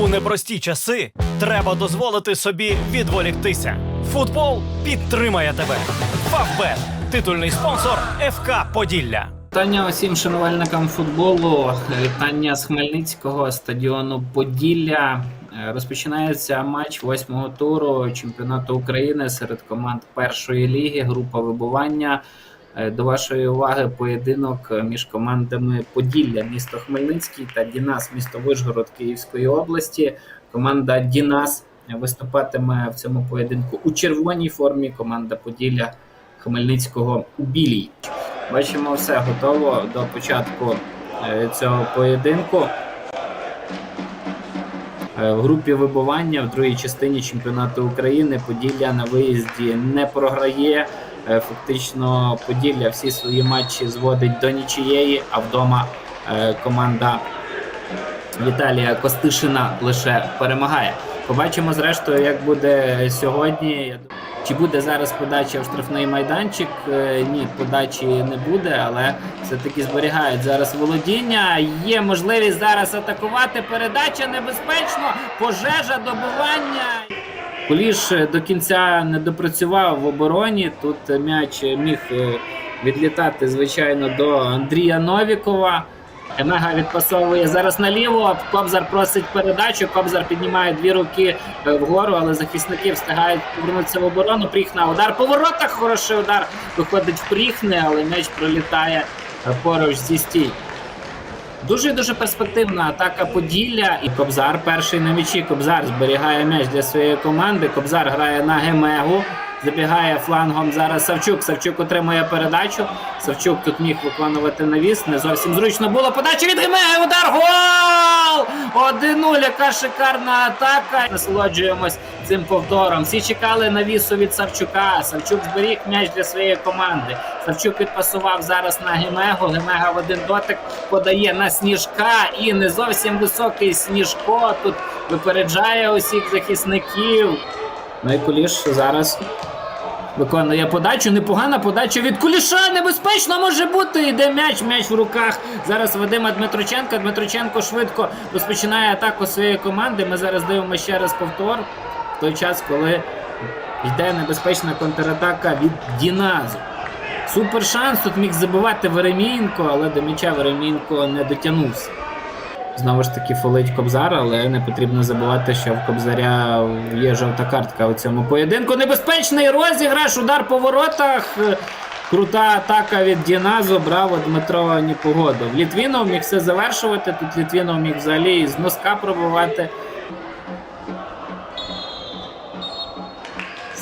непрості часи треба дозволити собі відволіктися. Футбол підтримає тебе. Фавбет титульний спонсор ФК Поділля. Вітання усім шанувальникам футболу. Вітання з Хмельницького стадіону Поділля. Е, Розпочинається матч восьмого туру чемпіонату України серед команд першої ліги. Група вибування. Е, До вашої уваги поєдинок між командами Поділля, місто Хмельницький та Дінас, місто Вишгород Київської області. Команда Дінас виступатиме в цьому поєдинку у червоній формі. Команда Поділля Хмельницького у білій. Бачимо, все готово до початку е, цього поєдинку. Е, В групі вибування в другій частині чемпіонату України Поділля на виїзді не програє. Е, Фактично Поділля всі свої матчі зводить до нічиєї, а вдома е, команда Віталія Костишина лише перемагає. Побачимо зрештою, як буде сьогодні. Чи буде зараз подача в штрафний майданчик? Е, Ні, подачі не буде, але все-таки зберігають зараз володіння. Є можливість зараз атакувати. Передача небезпечно, пожежа, добивання. Куліш е, до кінця не допрацював в обороні. Тут м'яч міг е, відлітати, звичайно, до Андрія Новікова. Емега відпасовує зараз наліво. Кобзар просить передачу. Кобзар піднімає дві руки е, вгору, але захисники встигають повернутися в оборону. Пріхна удар по воротах. Хороший удар виходить в Пріхне, але м'яч пролітає поруч зі стій. Дуже дуже перспективна атака Поділля. І Кобзар перший на м'ячі. Кобзар зберігає м'яч для своєї команди. Кобзар грає на Гемегу. Забігає флангом зараз Савчук. Савчук отримує передачу. Савчук тут міг виконувати навіс. Не зовсім зручно було. Подача від Гемеги. Удар. Гол! 1-0. Яка шикарна атака. Насолоджуємось цим повтором. Всі чекали навісу від Савчука. Савчук зберіг м'яч для своєї команди. Савчук відпасував зараз на Гемегу. Гемега в один дотик подає на сніжка. І не зовсім високий сніжко тут випереджає усіх захисників. Ну зараз виконує подачу. Непогана подача від Куліша. Небезпечно може бути. Йде м'яч, м'яч в руках. Зараз Вадима Дмитроченка. Дмитроченко швидко розпочинає атаку своєї команди. Ми зараз дивимося ще раз повтор. В той час, коли йде небезпечна контратака від Діназу. Супер шанс тут міг забивати Веремінко, але до м'яча Веремінко не дотягнувся. Знову ж таки фолить Кобзар, але не потрібно забувати, що в Кобзаря є жовта картка у цьому поєдинку. Небезпечний розіграш, удар по воротах. Крута атака від Діназу. Браво Дмитро Ніпогодов. Літвінов міг все завершувати. Тут Літвінов міг взагалі з носка пробувати.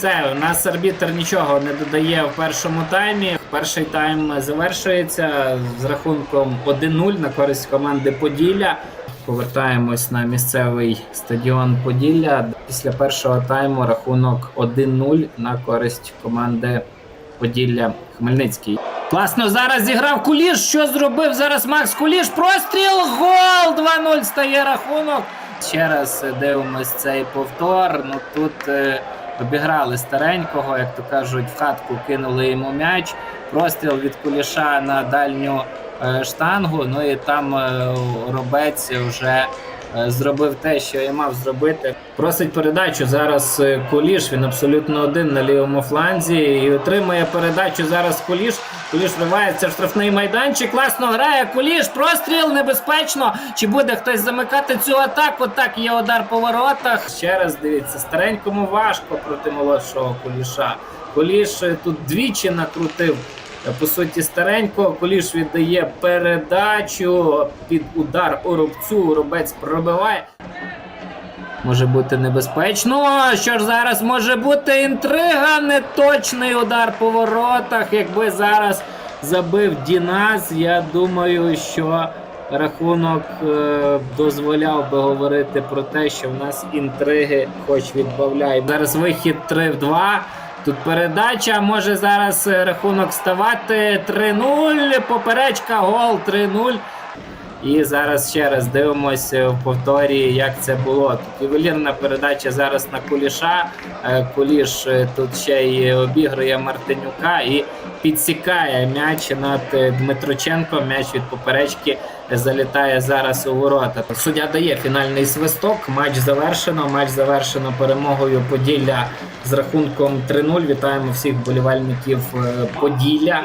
Все, у нас арбітр нічого не додає в першому таймі. Перший тайм завершується з рахунком 1-0 на користь команди Поділля. Повертаємось на місцевий стадіон Поділля. Після першого тайму рахунок 1-0 на користь команди Поділля Хмельницький. Класно зараз зіграв Куліш. Що зробив зараз Макс Куліш? Простріл! Гол! 2-0 стає рахунок. Ще раз дивимось цей повтор. Ну тут е, обіграли старенького, як то кажуть, в хатку кинули йому м'яч. Простріл від Куліша на дальню е, штангу. Ну і там е, робець вже зробив те, що і мав зробити. Просить передачу зараз е, Куліш. Він абсолютно один на лівому фланзі і отримує передачу зараз Куліш. Куліш вривається в штрафний майданчик. Класно грає Куліш. Простріл небезпечно. Чи буде хтось замикати цю атаку? Так, є удар по воротах. Ще раз дивіться, старенькому важко проти молодшого Куліша. Куліш е, тут двічі накрутив. Е, По суті, старенько Куліш віддає передачу під удар Оробцю. Робець пробиває. Може бути небезпечно. Що ж зараз може бути інтрига? Неточний удар по воротах. Якби зараз забив Дінас, я думаю, що рахунок е, дозволяв би говорити про те, що в нас інтриги хоч відбавляє. Зараз вихід 3 в 2. Тут передача може зараз е, рахунок ставати 3-0. Поперечка, гол 3-0. І зараз ще раз дивимося в повторі, як це було. Ювелірна передача зараз на Куліша. Е, Куліш е, тут ще й обігрує Мартинюка і підсікає м'яч над е, Дмитроченком. М'яч від поперечки залітає зараз у ворота. Суддя дає фінальний свисток. Матч завершено. Матч завершено перемогою Поділля з рахунком 3-0. Вітаємо всіх болівальників е, Поділля.